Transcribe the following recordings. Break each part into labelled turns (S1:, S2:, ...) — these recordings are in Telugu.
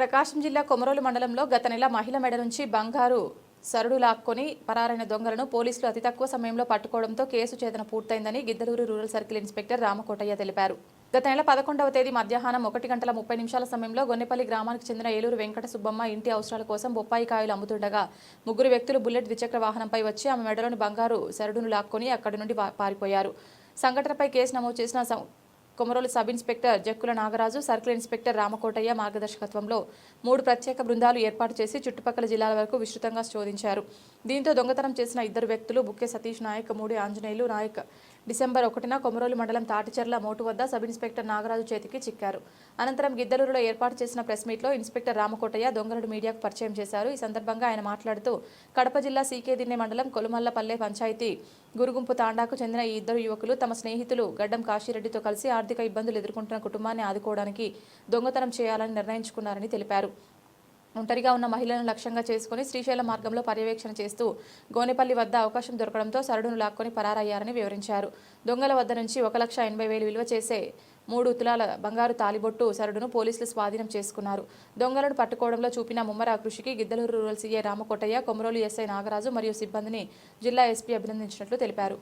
S1: ప్రకాశం జిల్లా కొమరోలు మండలంలో గత నెల మహిళ మెడ నుంచి బంగారు సరుడు లాక్కొని పరారైన దొంగలను పోలీసులు అతి తక్కువ సమయంలో పట్టుకోవడంతో కేసు చేతన పూర్తయిందని Giddalur rural circle inspector Ramakotaiah తెలిపారు. గత నెల పదకొండవ తేదీ మధ్యాహ్నం ఒకటి గంటల ముప్పై నిమిషాల సమయంలో గొన్నెపల్లి గ్రామానికి చెందిన ఏలూరు వెంకట సుబ్బమ్మ ఇంటి అవసరాల కోసం బొప్పాయి కాయలు అమ్ముతుండగా ముగ్గురు వ్యక్తులు బుల్లెట్ ద్విచక్ర వాహనంపై వచ్చి ఆమె మెడలోని బంగారు సరుడును లాక్కొని అక్కడి నుండి పారిపోయారు. సంఘటనపై కేసు నమోదు చేసిన Komarolu sub inspector Jakkula Nagaraju circle inspector Ramakotaiah మార్గదర్శకత్వంలో మూడు ప్రత్యేక బృందాలు ఏర్పాటు చేసి చుట్టుపక్కల జిల్లాల వరకు విస్తృతంగా శోధించారు. దీంతో దొంగతనం చేసిన ఇద్దరు వ్యక్తులు బుక్కే సతీష్ నాయక్ మూడి ఆంజనేయులు నాయక్ డిసెంబర్ ఒకటిన కొమరోలు మండలం తాటిచెర్ల మోటు వద్ద సబ్ ఇన్స్పెక్టర్ నాగరాజు చేతికి చిక్కారు. అనంతరం గిద్దలూరులో ఏర్పాటు చేసిన ప్రెస్ మీట్లో ఇన్స్పెక్టర్ రామకోటయ్య దొంగలడు మీడియాకు పరిచయం చేశారు. ఈ సందర్భంగా ఆయన మాట్లాడుతూ కడప జిల్లా సీకేదిన్నె మండలం కొలుమల్లపల్లె పంచాయతీ గురుగుంపు తాండాకు చెందిన ఈ ఇద్దరు యువకులు తమ స్నేహితులు గడ్డం కాశీరెడ్డితో కలిసి ఆర్థిక ఇబ్బందులు ఎదుర్కొంటున్న కుటుంబాన్ని ఆదుకోవడానికి దొంగతనం చేయాలని నిర్ణయించుకున్నారని తెలిపారు. ఒంటరిగా ఉన్న మహిళలను లక్ష్యంగా చేసుకుని శ్రీశైలం మార్గంలో పర్యవేక్షణ చేస్తూ గోనెపల్లి వద్ద అవకాశం దొరకడంతో సరడును లాక్కొని పరారయ్యారని వివరించారు. దొంగల వద్ద నుంచి ఒక లక్ష ఎనభై వేలు విలువ చేసే మూడు తులాల బంగారు తాలిబొట్టు సరడును పోలీసులు స్వాధీనం చేసుకున్నారు. దొంగలను పట్టుకోవడంలో చూపిన ముమ్మర కృషికి Giddalur rural CA Ramakotaiah Komarolu SI Nagaraju మరియు సిబ్బందిని జిల్లా ఎస్పీ అభినందించినట్లు తెలిపారు.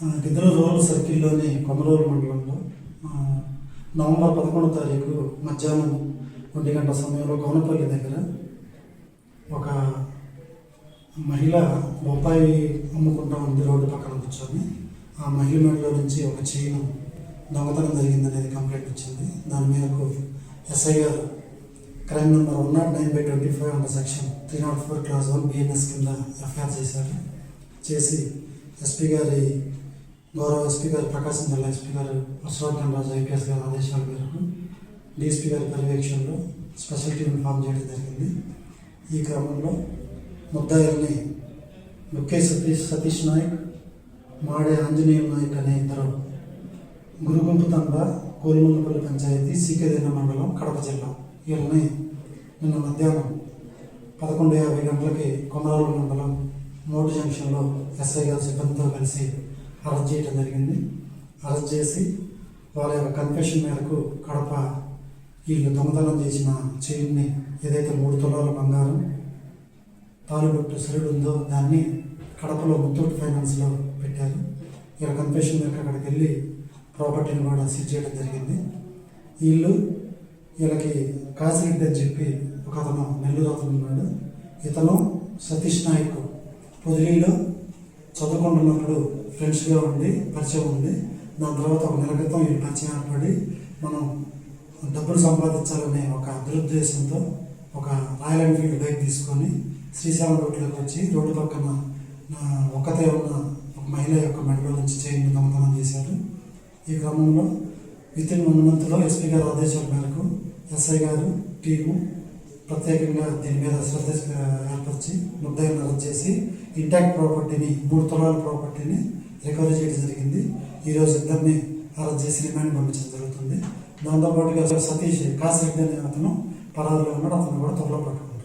S2: గిద్దరు రూరల్ సర్కిల్లోని కొమరూరు మండలంలో నవంబర్ పదకొండో తారీఖు మధ్యాహ్నం ఒంటి గంట సమయంలో గౌనపల్లి దగ్గర ఒక మహిళ బొప్పాయి అమ్ముకుంటా ఉంది రోడ్డు పక్కన కూర్చొని. ఆ మహిళ మెడలో నుంచి ఒక చైన్ దొంగతనం జరిగిందనేది కంప్లైంట్ వచ్చింది. దాని మేరకు ఎస్ఐ గారు crime number one not nine by twenty five under section three not four class one BNS కింద ఎఫ్ఐఆర్ చేశారు. చేసి ఎస్పీ గారి గౌరవ ఎస్పీ గారు ప్రకాశం జిల్లా ఎస్పీ గారు అశ్వర్థన్ రాజు ఐపీఎస్ గారి ఆదేశాల మేరకు డిఎస్పీ గారి పర్యవేక్షణలో స్పెషల్ టీం ఫామ్ చేయడం జరిగింది ఈ క్రమంలో ముద్దాయిల్ని ముఖ్య సతీష్ సతీష్ నాయక్ మాడే ఆంజనేయ నాయక్ అనే ఇద్దరు గురుగుంపు తండ కోలుమల్లపల్లి పంచాయతీ సీకేదిన్న మండలం కడప జిల్లా వీళ్ళని నిన్న మధ్యాహ్నం పదకొండు యాభై గంటలకి కొమరాలు మండలం మోటు జంక్షన్లో ఎస్ఐ గారి సిబ్బందితో కలిసి అరెస్ట్ చేయడం జరిగింది. అరెస్ట్ చేసి వాళ్ళ యొక్క కన్ఫెషన్ మేరకు కడప వీళ్ళు దొంగతనం చేసిన చైన్ని ఏదైతే మూడు తులాల బంగారం తాలుబొట్టు సరుడు ఉందో దాన్ని కడపలో ముత్తూట్ ఫైనాన్స్లో పెట్టారు. వీళ్ళ కన్ఫెషన్ మేరకు అక్కడికి వెళ్ళి ప్రాపర్టీని కూడా సీజ్ చేయడం జరిగింది. వీళ్ళు వీళ్ళకి కాసిరెడ్డి అని చెప్పి ఒక అతను నెల్లూరు అతను ఉన్నాడు. ఇతను సతీష్ నాయక్ పొదిలీలో చదువుకుంటున్నప్పుడు ఫ్రెండ్స్గా ఉండి పరిచయం ఉంది దాని తర్వాత ఒక నెల క్రితం ఈ పరిచయం ఏర్పడి మనం డబ్బులు సంపాదించాలనే ఒక దురుద్దేశంతో ఒక రాయల్ ఎన్ఫీల్డ్ బైక్ తీసుకొని శ్రీశైలం రోడ్లోకి వచ్చి రోడ్డు పక్కన ఆ, ఒక్కతే ఉన్న ఒక మహిళ యొక్క మెడలో నుంచి చైన్ దొంగతనం చేశారు. ఈ క్రమంలో విత్ ఇన్ వన్ మంత్లో ఎస్పీ గారి ఆదేశాల మేరకు ఎస్ఐ గారు టీము ప్రత్యేకంగా దీని మీద శ్రద్ధ ఏర్పరిచి ముద్దాయిని అరెస్ట్ చేసి ఇంటాక్ట్ ప్రాపర్టీని మూడు తులాల ప్రాపర్టీని రికవరీ చేయడం జరిగింది. ఈరోజు ఇద్దరిని అరెస్ట్ చేసి రిమాండ్ పంపించడం జరుగుతుంది. దాంతోపాటుగా సతీష్ కాసిరెడ్డి అనే అతను పరారులో ఉన్నాడు. అతను కూడా త్వరలో పట్టుకున్నాడు